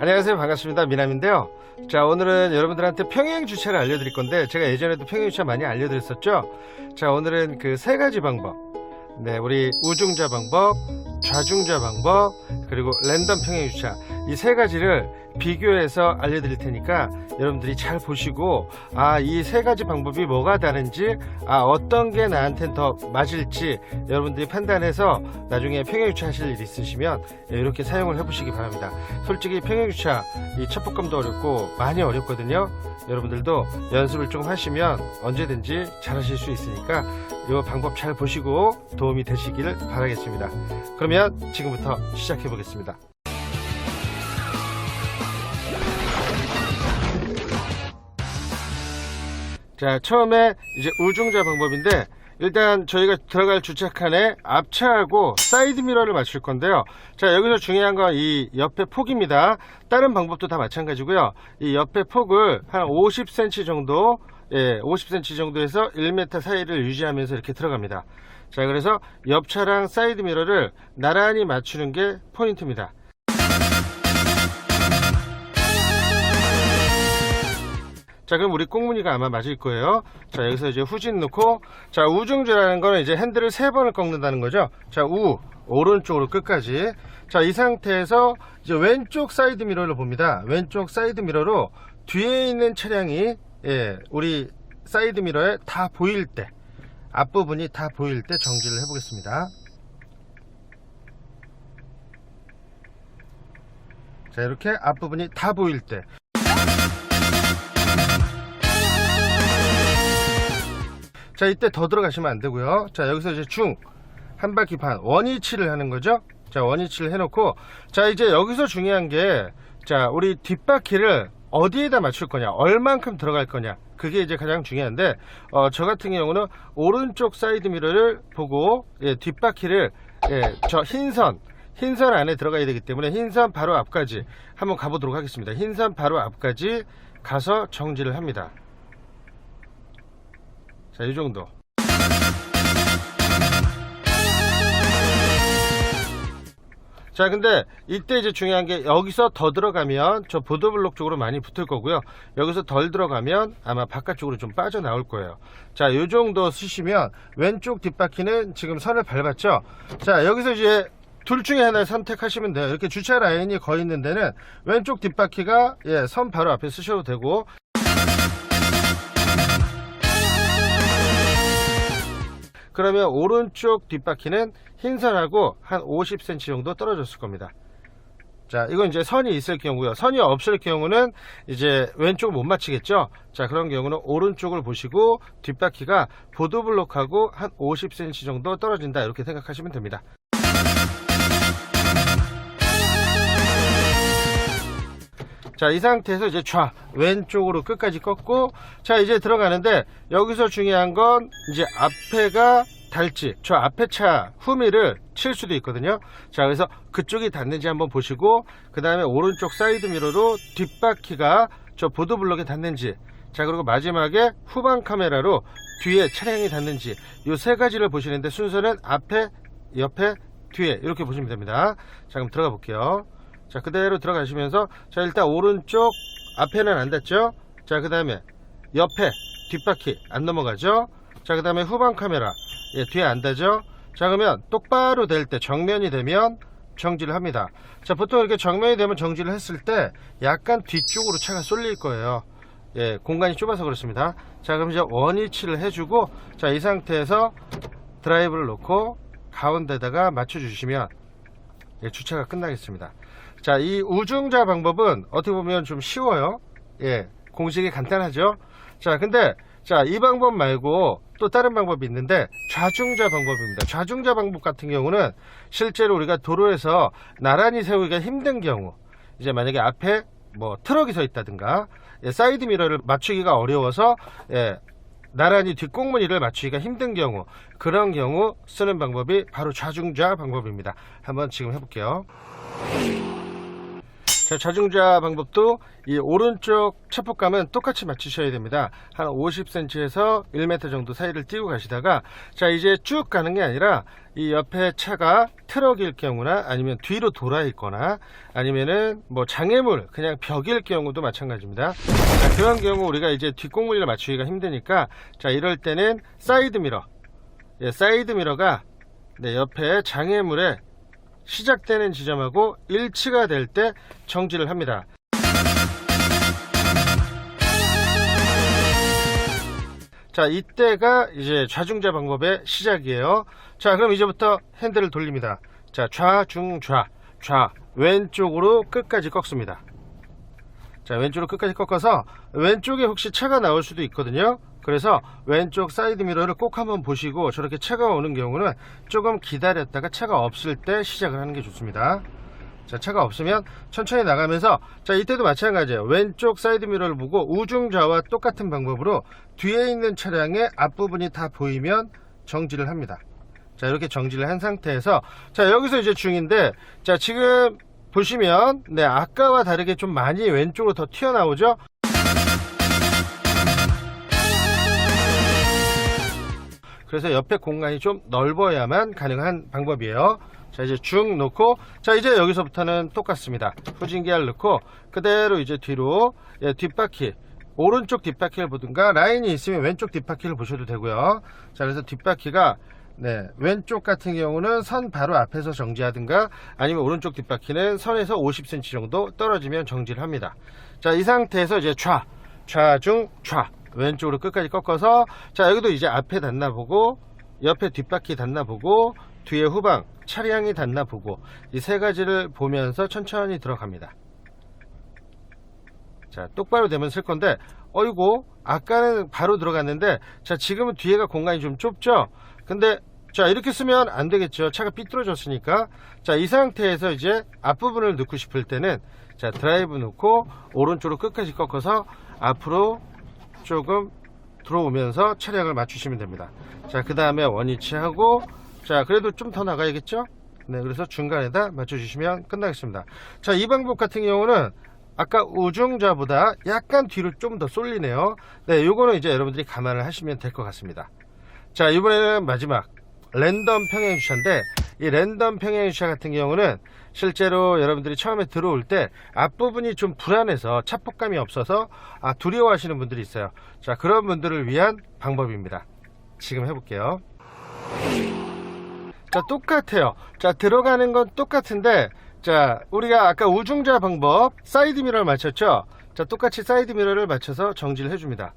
안녕하세요. 반갑습니다. 미남인데요. 자 오늘은 여러분들한테 평행 주차를 알려드릴 건데 제가 예전에도 평행 주차 많이 알려드렸었죠? 자 오늘은 그 세 가지 방법. 네 우리 우중자 방법 좌중자 방법 그리고 랜덤 평행 주차 이 세 가지를 비교해서 알려드릴 테니까 여러분들이 잘 보시고 아 이 세 가지 방법이 뭐가 다른지 아 어떤 게 나한텐 더 맞을지 여러분들이 판단해서 나중에 평행 주차 하실 일 있으시면 예, 이렇게 사용을 해보시기 바랍니다. 솔직히 평행 주차 이 첫부감도 어렵고 많이 어렵거든요. 여러분들도 연습을 좀 하시면 언제든지 잘하실 수 있으니까 이 방법 잘 보시고 도움이 되시기를 바라겠습니다. 그러면 지금부터 시작해 보겠습니다 자 처음에 이제 우중자 방법인데 일단 저희가 들어갈 주차칸에 앞차하고 사이드 미러를 맞출 건데요. 자 여기서 중요한 건 이 옆에 폭입니다. 다른 방법도 다 마찬가지고요. 이 옆에 폭을 한 50cm 정도 예 50cm 정도에서 1m 사이를 유지하면서 이렇게 들어갑니다. 자 그래서 옆차랑 사이드 미러를 나란히 맞추는 게 포인트입니다 자 그럼 우리 꽁무니가 아마 맞을 거예요. 자 여기서 이제 후진 넣고 자 우중주라는 거는 이제 핸들을 세 번을 꺾는다는 거죠. 자 우 오른쪽으로 끝까지. 자 이 상태에서 이제 왼쪽 사이드 미러를 봅니다. 왼쪽 사이드 미러로 뒤에 있는 차량이 예 우리 사이드 미러에 다 보일 때 앞부분이 다 보일 때 정지를 해 보겠습니다. 자 이렇게 앞부분이 다 보일 때 자 이때 더 들어가시면 안 되고요. 자 여기서 이제 중 한 바퀴 반 원위치를 하는 거죠? 자 원위치를 해놓고 자 이제 여기서 중요한 게 자 우리 뒷바퀴를 어디에다 맞출 거냐 얼만큼 들어갈 거냐 그게 이제 가장 중요한데 어, 저 같은 경우는 오른쪽 사이드 미러를 보고 예, 뒷바퀴를 예, 저 흰선 흰선 안에 들어가야 되기 때문에 흰선 바로 앞까지 한번 가보도록 하겠습니다. 흰선 바로 앞까지 가서 정지를 합니다 자, 이 정도. 자, 근데 이때 이제 중요한 게 여기서 더 들어가면 저 보도블록 쪽으로 많이 붙을 거고요. 여기서 덜 들어가면 아마 바깥쪽으로 좀 빠져나올 거예요. 자, 요 정도 쓰시면 왼쪽 뒷바퀴는 지금 선을 밟았죠? 자, 여기서 이제 둘 중에 하나를 선택하시면 돼요. 이렇게 주차 라인이 거의 있는 데는 왼쪽 뒷바퀴가 예, 선 바로 앞에 쓰셔도 되고 그러면 오른쪽 뒷바퀴는 흰선하고 한 50cm 정도 떨어졌을 겁니다. 자, 이건 이제 선이 있을 경우요. 선이 없을 경우는 이제 왼쪽 못 맞추겠죠? 자, 그런 경우는 오른쪽을 보시고 뒷바퀴가 보도블록하고 한 50cm 정도 떨어진다. 이렇게 생각하시면 됩니다. 자, 이 상태에서 이제 좌, 왼쪽으로 끝까지 꺾고, 자, 이제 들어가는데, 여기서 중요한 건, 이제 앞에가 닿을지, 저 앞에 차 후미를 칠 수도 있거든요. 자, 그래서 그쪽이 닿는지 한번 보시고, 그 다음에 오른쪽 사이드 미러로 뒷바퀴가 저 보도블럭에 닿는지, 자, 그리고 마지막에 후방 카메라로 뒤에 차량이 닿는지, 요 세 가지를 보시는데 순서는 앞에, 옆에, 뒤에, 이렇게 보시면 됩니다. 자, 그럼 들어가 볼게요. 자 그대로 들어가시면서 자 일단 오른쪽 앞에는 안 닿죠? 자 그 다음에 옆에 뒷바퀴 안 넘어가죠? 자 그 다음에 후방 카메라. 예, 뒤에 안 닿죠? 자 그러면 똑바로 될 때 정면이 되면 정지를 합니다. 자 보통 이렇게 정면이 되면 정지를 했을 때 약간 뒤쪽으로 차가 쏠릴 거예요. 예 공간이 좁아서 그렇습니다. 자 그럼 이제 원위치를 해주고 자 이 상태에서 드라이브를 놓고 가운데다가 맞춰 주시면 예, 주차가 끝나겠습니다 자, 이 우중자 방법은 어떻게 보면 좀 쉬워요. 예, 공식이 간단하죠. 자, 근데 자, 이 방법 말고 또 다른 방법이 있는데 좌중자 방법입니다. 좌중자 방법 같은 경우는 실제로 우리가 도로에서 나란히 세우기가 힘든 경우, 이제 만약에 앞에 뭐 트럭이 서 있다든가 예, 사이드 미러를 맞추기가 어려워서 예, 나란히 뒷공무니를 맞추기가 힘든 경우 그런 경우 쓰는 방법이 바로 좌중자 방법입니다. 한번 지금 해볼게요. 자, 좌중좌 방법도 이 오른쪽 차폭감은 똑같이 맞추셔야 됩니다. 한 50cm에서 1m 정도 사이를 띄고 가시다가 자, 이제 쭉 가는 게 아니라 이 옆에 차가 트럭일 경우나 아니면 뒤로 돌아 있거나 아니면은 뭐 장애물 그냥 벽일 경우도 마찬가지입니다. 자, 그런 경우 우리가 이제 뒷공무리를 맞추기가 힘드니까 자, 이럴 때는 사이드 미러. 예, 사이드 미러가 네, 옆에 장애물에 시작되는 지점하고 일치가 될 때 정지를 합니다. 자, 이때가 이제 좌중좌 방법의 시작이에요. 자, 그럼 이제부터 핸들을 돌립니다. 자, 좌중좌, 좌, 왼쪽으로 끝까지 꺾습니다. 자, 왼쪽으로 끝까지 꺾어서 왼쪽에 혹시 차가 나올 수도 있거든요. 그래서 왼쪽 사이드 미러를 꼭 한번 보시고 저렇게 차가 오는 경우는 조금 기다렸다가 차가 없을 때 시작을 하는 게 좋습니다. 자, 차가 없으면 천천히 나가면서 자, 이때도 마찬가지예요. 왼쪽 사이드 미러를 보고 우중좌와 똑같은 방법으로 뒤에 있는 차량의 앞부분이 다 보이면 정지를 합니다. 자, 이렇게 정지를 한 상태에서 자, 여기서 이제 중인데 자, 지금 보시면 네, 아까와 다르게 좀 많이 왼쪽으로 더 튀어나오죠? 그래서 옆에 공간이 좀 넓어야만 가능한 방법이에요. 자, 이제 쭉 놓고, 자, 이제 여기서부터는 똑같습니다. 후진기를 넣고, 그대로 이제 뒤로, 예, 뒷바퀴, 오른쪽 뒷바퀴를 보든가, 라인이 있으면 왼쪽 뒷바퀴를 보셔도 되고요. 자, 그래서 뒷바퀴가, 네, 왼쪽 같은 경우는 선 바로 앞에서 정지하든가, 아니면 오른쪽 뒷바퀴는 선에서 50cm 정도 떨어지면 정지를 합니다. 자, 이 상태에서 이제 좌, 좌중, 좌. 왼쪽으로 끝까지 꺾어서 자 여기도 이제 앞에 닿나 보고 옆에 뒷바퀴 닿나 보고 뒤에 후방 차량이 닿나 보고 이 세 가지를 보면서 천천히 들어갑니다. 자 똑바로 되면 쓸 건데 어이고 아까는 바로 들어갔는데 자 지금은 뒤에가 공간이 좀 좁죠? 근데 자 이렇게 쓰면 안 되겠죠. 차가 삐뚤어졌으니까. 자 이 상태에서 이제 앞부분을 넣고 싶을 때는 자 드라이브 넣고 오른쪽으로 끝까지 꺾어서 앞으로 조금 들어오면서 차량을 맞추시면 됩니다. 자, 그 다음에 원위치하고, 자, 그래도 좀 더 나가야겠죠? 네, 그래서 중간에다 맞춰주시면 끝나겠습니다. 자, 이 방법 같은 경우는 아까 우중좌보다 약간 뒤로 좀 더 쏠리네요. 네, 요거는 이제 여러분들이 감안을 하시면 될 것 같습니다. 자, 이번에는 마지막. 랜덤 평행 주차인데, 이 랜덤 평행주차 같은 경우는 실제로 여러분들이 처음에 들어올 때 앞부분이 좀 불안해서 차폭감이 없어서 아, 두려워하시는 분들이 있어요. 자, 그런 분들을 위한 방법입니다. 지금 해볼게요. 자, 똑같아요. 자, 들어가는 건 똑같은데, 자, 우리가 아까 우중자 방법, 사이드 미러를 맞췄죠? 자, 똑같이 사이드 미러를 맞춰서 정지를 해줍니다.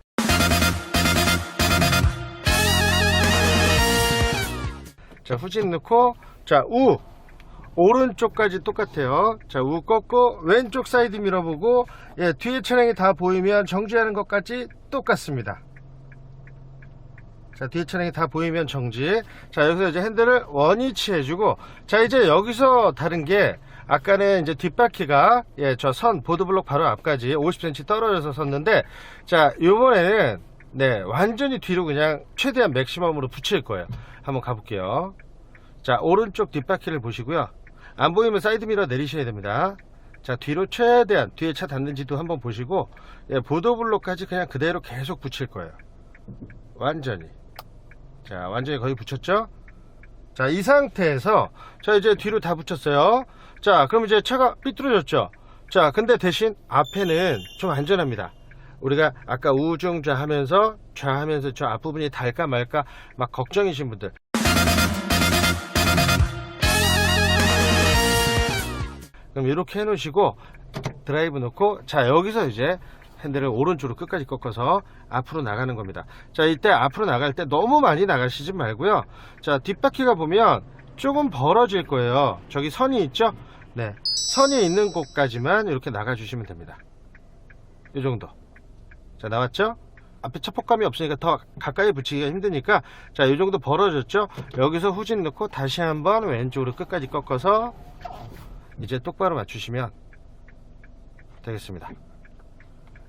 자, 후진 넣고, 자, 우. 오른쪽까지 똑같아요. 자, 우 꺾고, 왼쪽 사이드 미러 보고, 예, 뒤에 차량이 다 보이면 정지하는 것까지 똑같습니다. 자, 뒤에 차량이 다 보이면 정지. 자, 여기서 이제 핸들을 원위치 해주고, 자, 이제 여기서 다른 게, 아까는 이제 뒷바퀴가, 예, 저 선, 보드블록 바로 앞까지 50cm 떨어져서 섰는데, 자, 요번에는, 네, 완전히 뒤로 그냥 최대한 맥시멈으로 붙일 거예요. 한번 가볼게요. 자, 오른쪽 뒷바퀴를 보시고요. 안 보이면 사이드미러 내리셔야 됩니다. 자, 뒤로 최대한, 뒤에 차 닿는지도 한번 보시고, 예, 보도블록까지 그냥 그대로 계속 붙일 거예요. 완전히. 자, 완전히 거의 붙였죠? 자, 이 상태에서, 자, 이제 뒤로 다 붙였어요. 자, 그럼 이제 차가 삐뚤어졌죠? 자, 근데 대신 앞에는 좀 안전합니다. 우리가 아까 우중좌 하면서 좌 하면서 저 앞부분이 닳까 말까 막 걱정이신 분들. 그럼 이렇게 해 놓으시고 드라이브 놓고 자 여기서 이제 핸들을 오른쪽으로 끝까지 꺾어서 앞으로 나가는 겁니다. 자 이때 앞으로 나갈 때 너무 많이 나가시지 말고요. 자 뒷바퀴가 보면 조금 벌어질 거예요. 저기 선이 있죠? 네. 선이 있는 곳까지만 이렇게 나가 주시면 됩니다. 이 정도. 자 나왔죠? 앞에 차폭감이 없으니까 더 가까이 붙이기가 힘드니까 자 이 정도 벌어졌죠? 여기서 후진 넣고 다시 한번 왼쪽으로 끝까지 꺾어서 이제 똑바로 맞추시면 되겠습니다.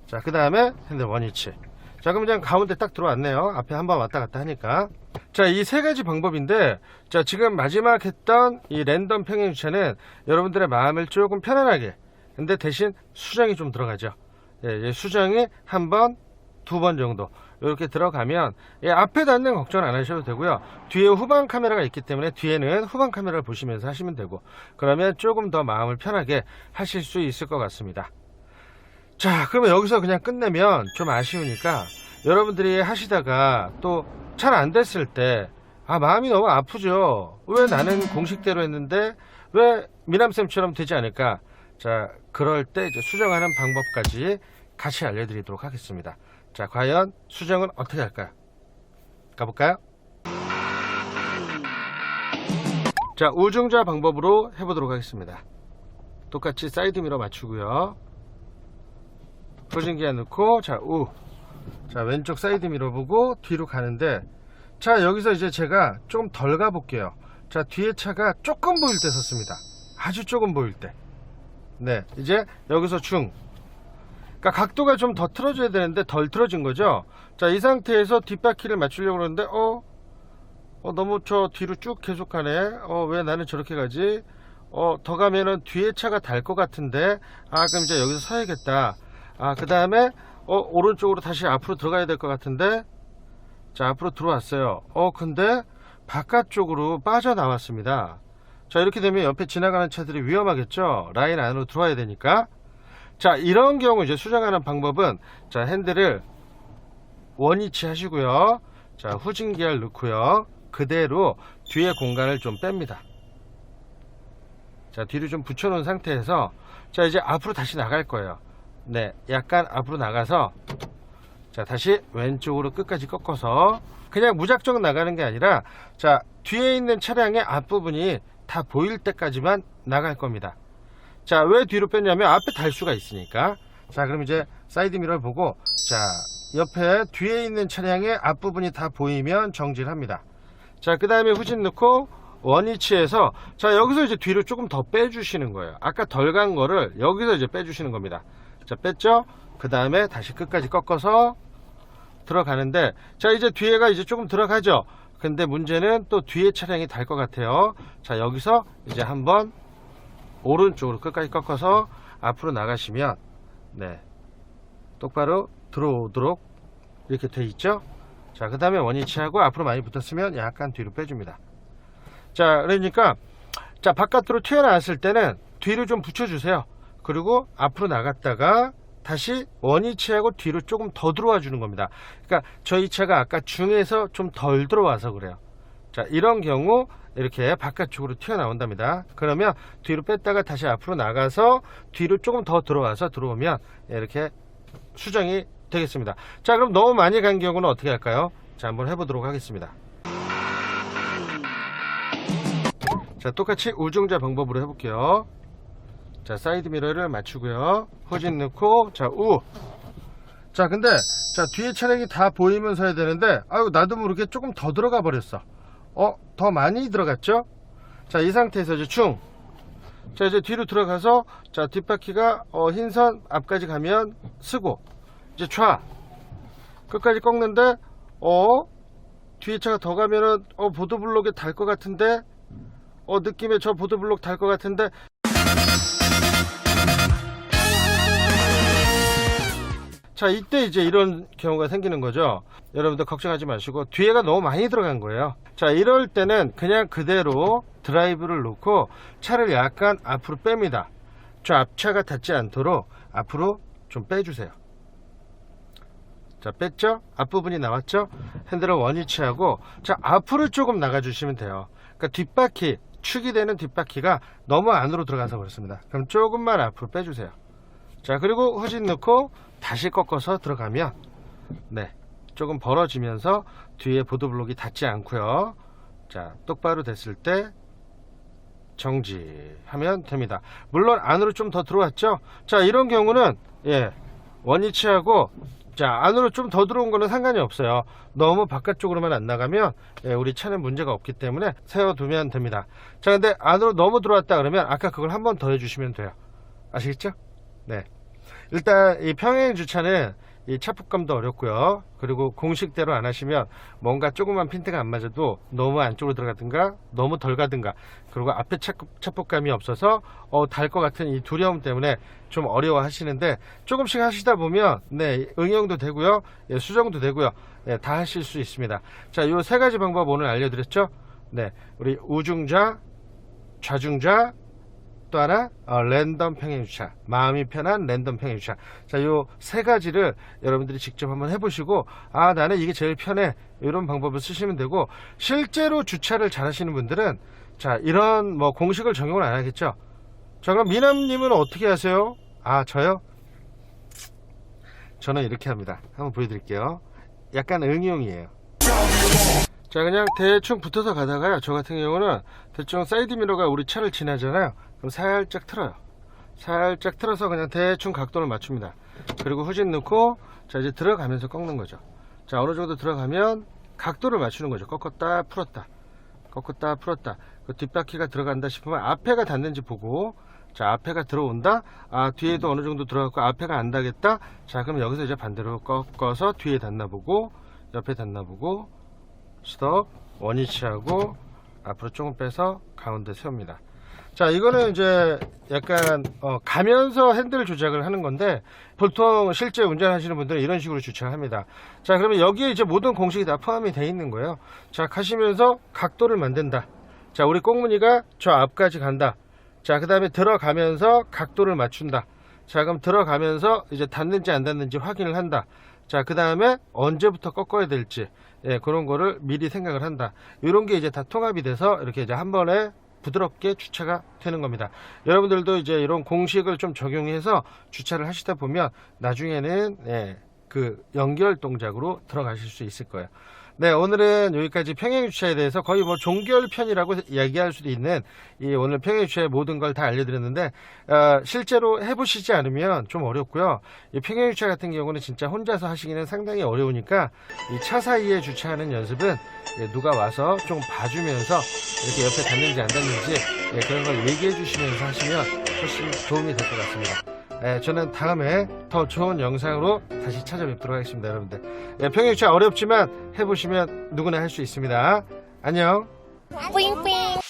자 그 다음에 핸들 원위치. 자 그럼 그냥 가운데 딱 들어왔네요. 앞에 한번 왔다 갔다 하니까. 자 이 세 가지 방법인데 자 지금 마지막 했던 이 랜덤 평행 주차는 여러분들의 마음을 조금 편안하게 근데 대신 수정이 좀 들어가죠. 예, 예, 수정이 한 번, 두 번 정도 이렇게 들어가면 예, 앞에 닿는 걱정 안 하셔도 되고요. 뒤에 후방 카메라가 있기 때문에 뒤에는 후방 카메라를 보시면서 하시면 되고 그러면 조금 더 마음을 편하게 하실 수 있을 것 같습니다. 자, 그러면 여기서 그냥 끝내면 좀 아쉬우니까 여러분들이 하시다가 또 잘 안 됐을 때 아, 마음이 너무 아프죠. 왜 나는 공식대로 했는데 왜 미남쌤처럼 되지 않을까? 자, 그럴 때 이제 수정하는 방법까지 같이 알려드리도록 하겠습니다. 자, 과연 수정은 어떻게 할까요? 가볼까요? 자, 우중자 방법으로 해보도록 하겠습니다. 똑같이 사이드 미러 맞추고요. 후진기어 넣고, 자, 우. 자, 왼쪽 사이드 미러 보고 뒤로 가는데, 자, 여기서 이제 제가 좀 덜 가볼게요. 자, 뒤에 차가 조금 보일 때 섰습니다. 아주 조금 보일 때. 네, 이제 여기서 중. 그러니까 각도가 좀 더 틀어져야 되는데 덜 틀어진 거죠. 자, 이 상태에서 뒷바퀴를 맞추려고 그러는데, 어, 어, 너무 저 뒤로 쭉 계속 가네. 어, 왜 나는 저렇게 가지? 어, 더 가면은 뒤에 차가 달 것 같은데, 아, 그럼 이제 여기서 서야겠다. 아, 그 다음에, 어, 오른쪽으로 다시 앞으로 들어가야 될 것 같은데, 자, 앞으로 들어왔어요. 어, 근데 바깥쪽으로 빠져나왔습니다. 자, 이렇게 되면 옆에 지나가는 차들이 위험하겠죠? 라인 안으로 들어와야 되니까. 자, 이런 경우 이제 수정하는 방법은, 자, 핸들을 원위치 하시고요. 자, 후진 기어를 넣고요. 그대로 뒤에 공간을 좀 뺍니다. 자, 뒤로 좀 붙여 놓은 상태에서, 자, 이제 앞으로 다시 나갈 거예요. 네, 약간 앞으로 나가서, 자, 다시 왼쪽으로 끝까지 꺾어서, 그냥 무작정 나가는 게 아니라, 자, 뒤에 있는 차량의 앞부분이 다 보일 때까지만 나갈 겁니다. 자, 왜 뒤로 뺐냐면 앞에 달 수가 있으니까. 자, 그럼 이제 사이드 미러를 보고, 자, 옆에 뒤에 있는 차량의 앞부분이 다 보이면 정지를 합니다. 자, 그 다음에 후진 넣고, 원위치에서, 자, 여기서 이제 뒤로 조금 더 빼주시는 거예요. 아까 덜 간 거를 여기서 이제 빼주시는 겁니다. 자, 뺐죠? 그 다음에 다시 끝까지 꺾어서 들어가는데, 자, 이제 뒤에가 이제 조금 들어가죠? 근데 문제는 또 뒤에 차량이 달 것 같아요. 자, 여기서 이제 한번 오른쪽으로 끝까지 꺾어서 앞으로 나가시면 네. 똑바로 들어오도록 이렇게 돼 있죠? 자 그 다음에 원위치하고 앞으로 많이 붙었으면 약간 뒤로 빼줍니다. 자 그러니까 자 바깥으로 튀어나왔을 때는 뒤로 좀 붙여주세요. 그리고 앞으로 나갔다가 다시 원위치하고 뒤로 조금 더 들어와 주는 겁니다. 그러니까 저희 차가 아까 중에서 좀 덜 들어와서 그래요 자 이런 경우 이렇게 바깥쪽으로 튀어나온답니다. 그러면 뒤로 뺐다가 다시 앞으로 나가서 뒤로 조금 더 들어와서 들어오면 이렇게 수정이 되겠습니다. 자 그럼 너무 많이 간 경우는 어떻게 할까요? 자 한번 해보도록 하겠습니다. 자 똑같이 우중자 방법으로 해볼게요. 자 사이드 미러를 맞추고요. 후진 넣고 자우. 자 근데 자 뒤에 차량이 다 보이면서 해야 되는데 아유 나도 모르게 조금 더 들어가 버렸어 어 더 많이 들어갔죠? 자 이 상태에서 이제 충. 자 이제 뒤로 들어가서 자 뒷바퀴가 어, 흰선 앞까지 가면 쓰고. 이제 촤 끝까지 꺾는데 어 뒤에 차가 더 가면은 어 보도블록에 달 것 같은데 어 느낌에 저 보도블록 달 것 같은데 자 이때 이제 이런 경우가 생기는 거죠. 여러분들 걱정하지 마시고 뒤에가 너무 많이 들어간 거예요. 자 이럴 때는 그냥 그대로 드라이브를 놓고 차를 약간 앞으로 뺍니다. 저 앞차가 닿지 않도록 앞으로 좀 빼주세요. 자 뺐죠? 앞부분이 나왔죠? 핸들을 원위치하고 자 앞으로 조금 나가 주시면 돼요. 그러니까 뒷바퀴 축이 되는 뒷바퀴가 너무 안으로 들어가서 그렇습니다. 그럼 조금만 앞으로 빼주세요 자 그리고 후진 넣고 다시 꺾어서 들어가면 네 조금 벌어지면서 뒤에 보도블록이 닿지 않고요. 자 똑바로 됐을 때 정지하면 됩니다. 물론 안으로 좀 더 들어왔죠? 자 이런 경우는 예 원위치하고 자 안으로 좀 더 들어온 거는 상관이 없어요. 너무 바깥쪽으로만 안 나가면 예, 우리 차는 문제가 없기 때문에 세워두면 됩니다. 자 근데 안으로 너무 들어왔다 그러면 아까 그걸 한 번 더 해주시면 돼요. 아시겠죠 네 일단 이 평행 주차는 이 차폭감도 어렵고요. 그리고 공식대로 안 하시면 뭔가 조그만 핀트가 안 맞아도 너무 안쪽으로 들어가든가 너무 덜 가든가 그리고 앞에 차, 차폭감이 없어서 어, 달 것 같은 이 두려움 때문에 좀 어려워 하시는데 조금씩 하시다 보면 네 응용도 되고요. 예, 수정도 되고요. 예, 다 하실 수 있습니다. 자, 요 세 가지 방법 오늘 알려드렸죠? 네, 우리 우중자, 좌중자, 또 하나 어, 랜덤 평행주차. 마음이 편한 랜덤 평행주차. 자요 세 가지를 여러분들이 직접 한번 해보시고 아 나는 이게 제일 편해. 이런 방법을 쓰시면 되고 실제로 주차를 잘 하시는 분들은 자 이런 뭐 공식을 적용을 안 하겠죠? 자 그럼 미남님은 어떻게 하세요? 아 저요? 저는 이렇게 합니다. 한번 보여드릴게요. 약간 응용이에요. 자 그냥 대충 붙어서 가다가요. 저 같은 경우는 대충 사이드 미러가 우리 차를 지나잖아요 그럼 살짝 틀어요. 살짝 틀어서 그냥 대충 각도를 맞춥니다. 그리고 후진 넣고 자 이제 들어가면서 꺾는 거죠. 자 어느 정도 들어가면 각도를 맞추는 거죠. 꺾었다 풀었다. 꺾었다 풀었다. 그 뒷바퀴가 들어간다 싶으면 앞에가 닿는지 보고 자 앞에가 들어온다. 아 뒤에도 어느 정도 들어갔고 앞에가 안 닿겠다. 자 그럼 여기서 이제 반대로 꺾어서 뒤에 닿나 보고 옆에 닿나 보고 스톱 원위치하고 앞으로 조금 빼서 가운데 세웁니다 자 이거는 이제 약간 어, 가면서 핸들 조작을 하는 건데 보통 실제 운전하시는 분들은 이런 식으로 주차합니다. 자 그러면 여기에 이제 모든 공식이 다 포함이 되어 있는 거예요. 자 가시면서 각도를 만든다. 자 우리 꽁무니가 저 앞까지 간다. 자 그 다음에 들어가면서 각도를 맞춘다. 자 그럼 들어가면서 이제 닿는지 안 닿는지 확인을 한다. 자 그 다음에 언제부터 꺾어야 될지 예, 그런 거를 미리 생각을 한다. 이런 게 이제 다 통합이 돼서 이렇게 이제 한 번에 부드럽게 주차가 되는 겁니다. 여러분들도 이제 이런 공식을 좀 적용해서 주차를 하시다 보면 나중에는 예, 그 연결 동작으로 들어가실 수 있을 거예요 네, 오늘은 여기까지 평행주차에 대해서 거의 뭐 종결편이라고 얘기할 수도 있는 이 오늘 평행주차의 모든 걸 다 알려드렸는데 어, 실제로 해보시지 않으면 좀 어렵고요. 이 평행주차 같은 경우는 진짜 혼자서 하시기는 상당히 어려우니까 이 차 사이에 주차하는 연습은 예, 누가 와서 좀 봐주면서 이렇게 옆에 닿는지 안 닿는지 예, 그런 걸 얘기해 주시면서 하시면 훨씬 도움이 될 것 같습니다. 예, 저는 다음에 더 좋은 영상으로 다시 찾아뵙도록 하겠습니다, 여러분들. 예, 평행주차 어렵지만 해보시면 누구나 할 수 있습니다. 안녕. 뿌잉뿌잉